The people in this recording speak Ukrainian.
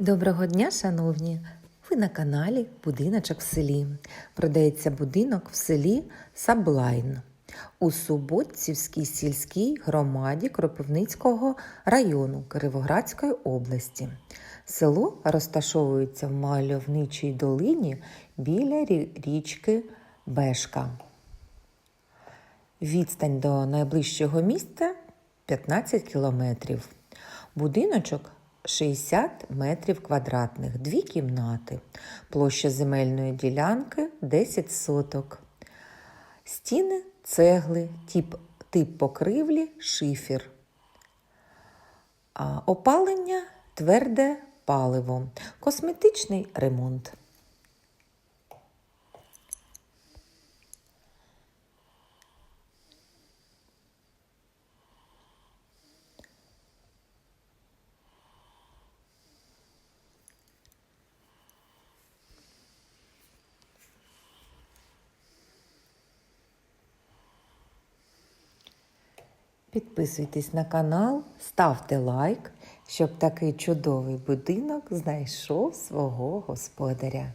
Доброго дня, шановні! Ви на каналі Будиночок в селі. Продається будинок в селі Саблайн у Суботцівській сільській громаді Кропивницького району Кировоградської області. Село розташовується в мальовничій долині біля річки Бешка. Відстань до найближчого міста 15 кілометрів. Будиночок 60 метрів квадратних, дві кімнати. Площа земельної ділянки 10 соток. Стіни цегли, тип, тип покривлі шифер. Опалення тверде паливо. Косметичний ремонт. Підписуйтесь на канал, ставте лайк, щоб такий чудовий будинок знайшов свого господаря.